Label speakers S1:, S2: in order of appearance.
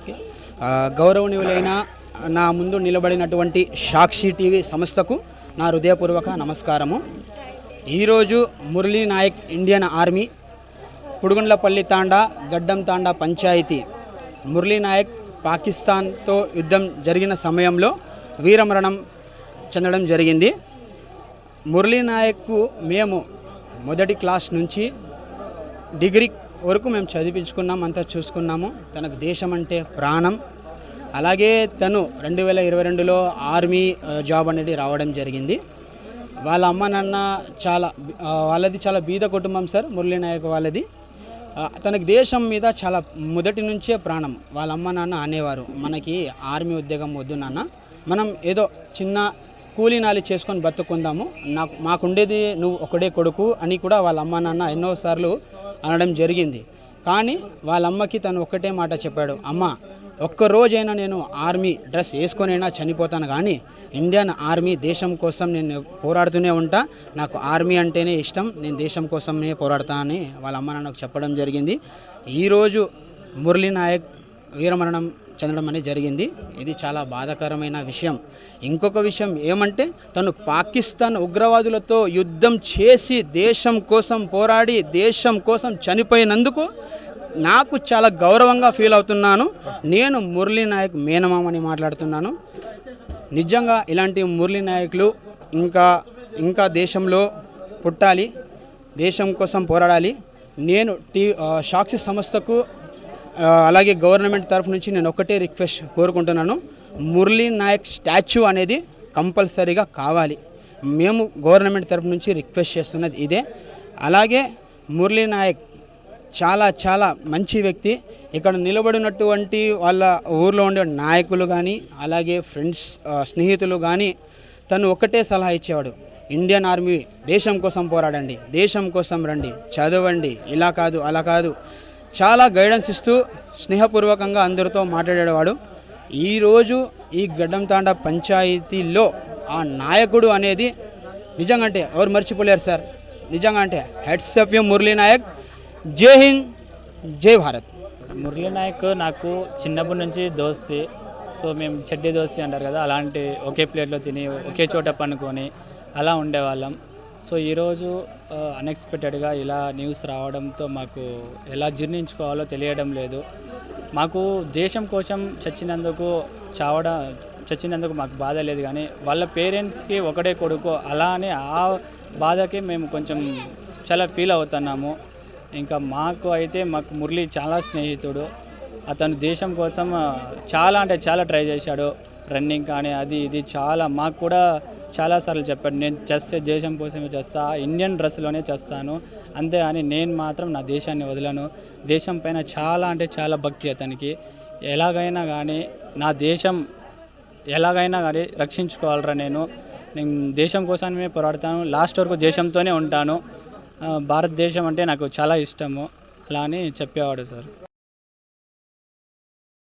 S1: Okay. గౌరవనీయులైన నా ముందు నిలబడినటువంటి సాక్షి టీవీ సంస్థకు నా హృదయపూర్వక నమస్కారము ఈరోజు మురళీ నాయక్ ఇండియన్ ఆర్మీ పుడుగుండ్లపల్లి తాండా గడ్డం తాండా పంచాయతీ మురళీ నాయక్ పాకిస్తాన్తో యుద్ధం జరిగిన సమయంలో వీరమరణం చెందడం జరిగింది మురళీ నాయక్కు మేము మొదటి క్లాస్ నుంచి డిగ్రీ వరకు మేము చదివించుకున్నాం అంతా చూసుకున్నాము. తనకు దేశం అంటే ప్రాణం. అలాగే తను రెండు వేల ఇరవై రెండులో ఆర్మీ జాబ్ అనేది రావడం జరిగింది. వాళ్ళ అమ్మ నాన్న చాలా వాళ్ళది చాలా బీద కుటుంబం సార్ మురళీనాయక్ వాళ్ళది. తనకు తనకి దేశం మీద చాలా మొదటి నుంచే ప్రాణం. వాళ్ళ అమ్మ నాన్న అనేవారు మనకి ఆర్మీ ఉద్యోగం వద్దు నాన్న. మనం ఏదో చిన్న కూలీనాలి చేసుకొని బతుకుందాము. నాకు మాకుండేది నువ్వు ఒకడే కొడుకు అని కూడా వాళ్ళ అమ్మ నాన్న ఎన్నోసార్లు అనడం జరిగింది. కానీ వాళ్ళ అమ్మకి తను ఒక్కటే మాట చెప్పాడు. అమ్మ ఒక్కరోజైనా నేను ఆర్మీ డ్రెస్ వేసుకొనైనా చనిపోతాను కానీ ఇండియన్ ఆర్మీ దేశం కోసం నేను పోరాడుతూనే ఉంటా. నాకు ఆర్మీ అంటేనే ఇష్టం. నేను దేశం కోసమే పోరాడతానని వాళ్ళ అమ్మ నాన్నకు చెప్పడం జరిగింది. ఈరోజు మురళీ నాయక్ వీరమరణం చెందడం అనేది జరిగింది. ఇది చాలా బాధాకరమైన విషయం. ఇంకొక విషయం ఏమంటే తను పాకిస్తాన్ ఉగ్రవాదులతో యుద్ధం చేసి దేశం కోసం పోరాడి దేశం కోసం చనిపోయినందుకు నాకు చాలా గౌరవంగా ఫీల్ అవుతున్నాను. నేను మురళీ నాయక్ మేనమామని మాట్లాడుతున్నాను. నిజంగా ఇలాంటి మురళీ నాయకులు ఇంకా ఇంకా దేశంలో పుట్టాలి దేశం కోసం పోరాడాలి. నేను టీ సాక్షి సంస్థకు అలాగే గవర్నమెంట్ తరఫు నుంచి నేను ఒకటే రిక్వెస్ట్ కోరుకుంటున్నాను. మురళీ నాయక్ స్టాచ్యూ అనేది కంపల్సరీగా కావాలి. మేము గవర్నమెంట్ తరఫు నుంచి రిక్వెస్ట్ చేస్తున్నది ఇదే. అలాగే మురళీ నాయక్ చాలా చాలా మంచి వ్యక్తి. ఇక్కడ నిలబడినటువంటి వాళ్ళ ఊర్లో ఉండే నాయకులు కానీ అలాగే ఫ్రెండ్స్ స్నేహితులు కానీ తను ఒకటే సలహా ఇచ్చేవాడు. ఇండియన్ ఆర్మీ దేశం కోసం పోరాడండి. దేశం కోసం రండి. చదవండి. ఇలా కాదు అలా కాదు. చాలా గైడెన్స్ ఇస్తూ స్నేహపూర్వకంగా అందరితో మాట్లాడేవాడు. ఈరోజు ఈ గడ్డంతాండ పంచాయతీలో ఆ నాయకుడు అనేది నిజంగా అంటే ఎవరు మర్చిపోలేరు సార్. నిజంగా అంటే heads off you Murali Naik. Jai Hind Jai Bharat.
S2: Murali Naik నాకు చిన్నప్పటి నుంచి దోస్తి. సో మేము చెడ్డీ దోస్తి అంటారు కదా అలాంటి ఒకే ప్లేట్లో తిని ఒకే చోట పనుకొని అలా ఉండేవాళ్ళం. సో ఈరోజు అన్ఎక్స్పెక్టెడ్గా ఇలా న్యూస్ రావడంతో మాకు ఎలా జీర్ణించుకోవాలో తెలియడం లేదు. మాకు దేశం కోసం చచ్చినందుకు చావడం చచ్చినందుకు మాకు బాధ లేదు కానీ వాళ్ళ పేరెంట్స్కి ఒకటే కొడుకు అలా అని ఆ బాధకి మేము కొంచెం చాలా ఫీల్ అవుతున్నాము. ఇంకా మాకు అయితే మాకు మురళి చాలా స్నేహితుడు. అతను దేశం కోసం చాలా అంటే చాలా ట్రై చేశాడు. రన్నింగ్ కానీ అది ఇది చాలా మాకు కూడా చాలాసార్లు చెప్పాడు నేను చేస్తే దేశం కోసమే చేస్తా ఇండియన్ డ్రెస్లోనే చేస్తాను అంతే అని నేను మాత్రం నా దేశాన్ని వదలను. దేశం పైన చాలా అంటే చాలా భక్తి అతనికి. ఎలాగైనా కానీ నా దేశం ఎలాగైనా కానీ రక్షించుకోవాలరా నేను. నేను దేశం కోసమే పోరాడతాను. లాస్ట్ వరకు దేశంతోనే ఉంటాను. భారతదేశం అంటే నాకు చాలా ఇష్టము. అలా అని చెప్పేవాడు సార్.